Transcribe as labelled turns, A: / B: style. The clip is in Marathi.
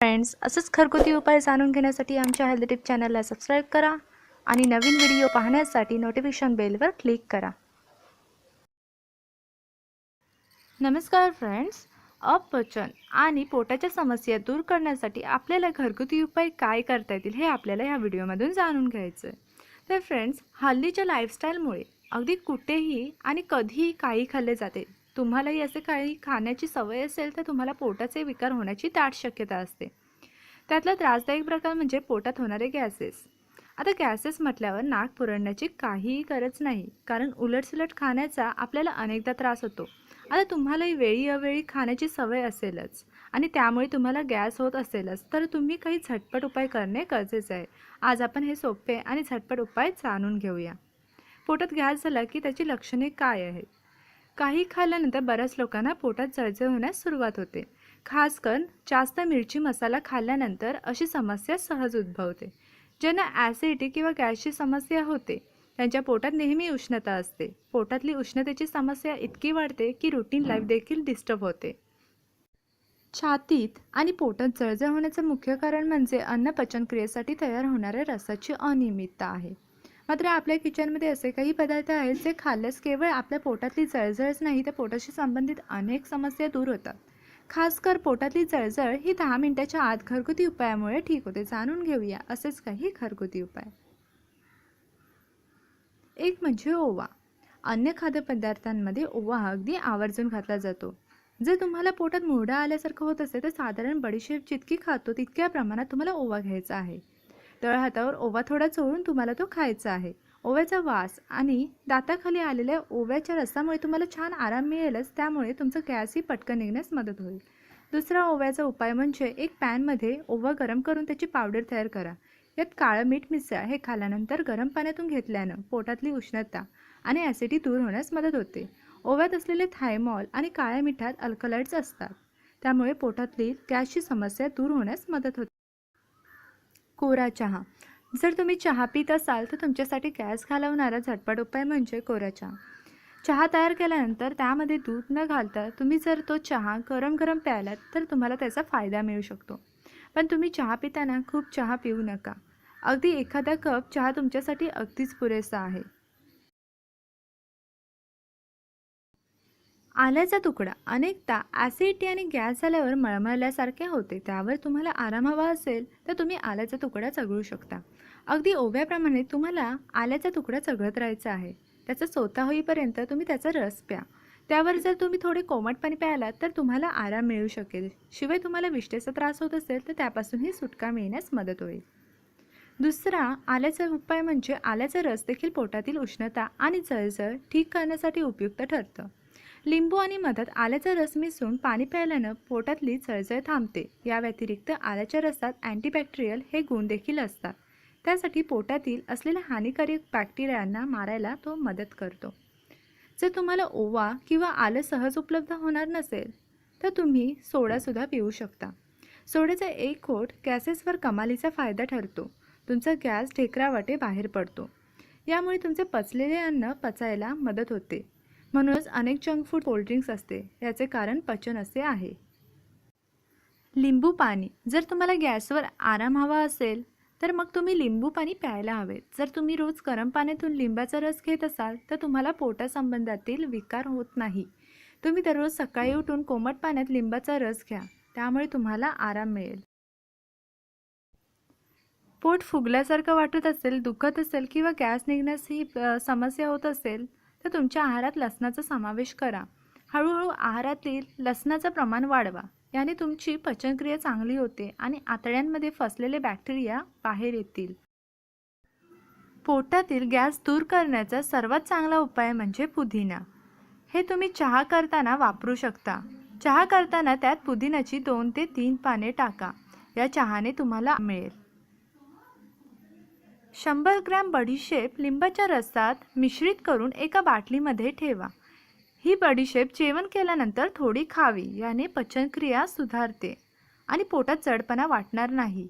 A: फ्रेंड्स असंच घरगुती उपाय जाणून घेण्यासाठी आमच्या हेल्थ टिप चॅनलला सबस्क्राईब करा आणि नवीन व्हिडिओ पाहण्यासाठी नोटिफिकेशन बेलवर क्लिक करा. नमस्कार फ्रेंड्स अपचन आणि पोटाच्या समस्या दूर करण्यासाठी आपल्याला घरगुती उपाय काय करता येतील हे आपल्याला या व्हिडिओमधून जाणून घ्यायचं आहे तर फ्रेंड्स हल्लीच्या लाईफस्टाईलमुळे अगदी कुठेही आणि कधीही काही खाल्ले जाते. तुम्हालाही असे काही खाण्याची सवय असेल तर तुम्हाला पोटाचे विकार होण्याची दाट शक्यता असते. त्यातला त्रासदायक प्रकार म्हणजे पोटात होणारे गॅसेस आता गॅसेस म्हटल्यावर नाक पुरडण्याची काहीही गरज नाही कारण उलटसुलट खाण्याचा आपल्याला अनेकदा त्रास होतो. आता तुम्हालाही वेळी अवेळी खाण्याची सवय असेलच आणि त्यामुळे तुम्हाला गॅस होत असेलच तर तुम्ही काही झटपट उपाय करणे गरजेचे आहे. आज आपण हे सोपे आणि झटपट उपाय जाणून घेऊया. पोटात गॅस झाला की त्याची लक्षणे काय आहेत? काही खाल्ल्यानंतर बऱ्याच लोकांना पोटात जळजळ होण्यास सुरुवात होते. खासकर जास्त मिरची मसाला खाल्ल्यानंतर अशी समस्या सहज उद्भवते. ज्यांना ॲसिडिटी किंवा गॅसची समस्या होते त्यांच्या पोटात नेहमी उष्णता असते. पोटातली उष्णतेची समस्या इतकी वाढते की रुटीन लाईफ देखील डिस्टर्ब होते. छातीत आणि पोटात जळजळ होण्याचं मुख्य कारण म्हणजे अन्न पचनक्रियेसाठी तयार होणाऱ्या रसाची अनियमितता आहे. मात्र आपल्या किचनमध्ये असे काही पदार्थ आहेत जे खाल्ल्यास केवळ आपल्या पोटातली जळजळच नाही तर पोटाशी संबंधित अनेक समस्या दूर होतात. खासकर पोटातली जळजळ ही दहा मिनिटाच्या आत घरगुती उपायामुळे ठीक होते जाणून घेऊया असेच काही घरगुती उपाय. एक म्हणजे ओवा. अन्य खाद्यपदार्थांमध्ये ओवा अगदी आवर्जून घातला जातो. जर तुम्हाला पोटात मुरडा आल्यासारखं होत असेल तर साधारण बडीशेप जितकी खातो तितक्या प्रमाणात तुम्हाला ओवा घ्यायचा आहे. तळ हातावर ओवा थोडा चोळून तुम्हाला तो खायचा आहे. ओव्याचा वास आणि दाताखाली आलेल्या ओव्याच्या रसामुळे तुम्हाला छान आराम मिळेलच त्यामुळे तुमचं गॅसही पटकन निघण्यास मदत होईल. दुसरा ओव्याचा उपाय म्हणजे एक पॅनमध्ये ओवा गरम करून त्याची पावडर तयार करा. यात काळं मीठ मिसळा हे खाल्यानंतर गरम पाण्यातून घेतल्यानं पोटातली उष्णता आणि ॲसिडी दूर होण्यास मदत होते. ओव्यात असलेले थायमॉल आणि काळ्या मिठात अल्कलाइड्स असतात त्यामुळे पोटातली गॅसची समस्या दूर होण्यास मदत होते. कोरा चहा. जर तुम्ही चहा पित असाल तर तुमच्यासाठी गॅस घालवणारा झटपट उपाय म्हणजे कोरा चहा. चहा तयार केल्यानंतर त्यामध्ये दूध न घालता तुम्ही जर तो चहा गरम गरम प्यायलात तर तुम्हाला त्याचा फायदा मिळू शकतो. पण तुम्ही चहा पिताना खूप चहा पिऊ नका. अगदी एखादा कप चहा तुमच्यासाठी अगदीच पुरेसा आहे. आल्याचा तुकडा. अनेकदा ॲसिडिटी आणि गॅस झाल्यावर मळमळल्यासारखे होते. त्यावर तुम्हाला आराम हवा असेल तर तुम्ही आल्याचा तुकडा चघळू शकता. अगदी ओव्याप्रमाणे तुम्हाला आल्याचा तुकडा चघळत राहायचा आहे. त्याचा सोता होईपर्यंत तुम्ही त्याचा रस प्या. त्यावर जर तुम्ही थोडे कोमट पाणी प्यायलात तर तुम्हाला आराम मिळू शकेल. शिवाय तुम्हाला विष्ठेचा त्रास होत असेल तर त्यापासूनही सुटका मिळण्यास मदत होईल. दुसरा आल्याचा उपाय म्हणजे आल्याचा रस देखील पोटातील उष्णता आणि जळजळ ठीक करण्यासाठी उपयुक्त ठरतं. लिंबू आणि मधात आल्याचा रस मिसळून पाणी प्यायल्यानं पोटातली चळचळ थांबते. या व्यतिरिक्त आल्याच्या रसात अँटीबॅक्टेरियल हे गुण देखील असतात. त्यासाठी पोटातील असलेल्या हानिकारक बॅक्टेरियांना मारायला तो मदत करतो. जर तुम्हाला ओवा किंवा आलं सहज उपलब्ध होणार नसेल तर तुम्ही सोडासुद्धा पिऊ शकता. सोड्याचा एक खोट गॅसेसवर कमालीचा फायदा ठरतो. तुमचा गॅस ढेकरावाटे बाहेर पडतो. यामुळे तुमचे पचलेले अन्न पचायला मदत होते. म्हणूनच अनेक जंक फूड कोल्ड्रिंक्स असते याचे कारण पचन असे आहे. लिंबू पाणी जर तुम्हाला गॅसवर आराम हवा असेल तर मग तुम्ही लिंबू पाणी प्यायला हवे. जर तुम्ही रोज गरम पाण्यातून लिंबाचा रस घेत असाल तर तुम्हाला पोटासंबंधातील विकार होत नाही. तुम्ही दररोज सकाळी उठून कोमट पाण्यात लिंबाचा रस घ्या त्यामुळे तुम्हाला आराम मिळेल. पोट फुगल्यासारखं वाटत असेल दुखत असेल किंवा गॅस निघण्यास ही समस्या होत असेल तर तुमच्या आहारात लसणाचा समावेश करा. हळूहळू आहारातील लसणाचं प्रमाण वाढवा. याने तुमची पचनक्रिया चांगली होते आणि आतड्यांमध्ये फसलेले बॅक्टेरिया बाहेर येतील. पोटातील गॅस दूर करण्याचा सर्वात चांगला उपाय म्हणजे पुदिना. हे तुम्ही चहा करताना वापरू शकता. चहा करताना त्यात पुदिन्याची दोन ते तीन पाने टाका. या चहाने तुम्हाला मिळेल. शंभर ग्रॅम बडीशेप लिंबाच्या रसात मिश्रित करून एका बाटलीमध्ये ठेवा. ही बडीशेप जेवण केल्यानंतर थोडी खावी याने पचनक्रिया सुधारते आणि पोटात जडपणा वाटणार नाही.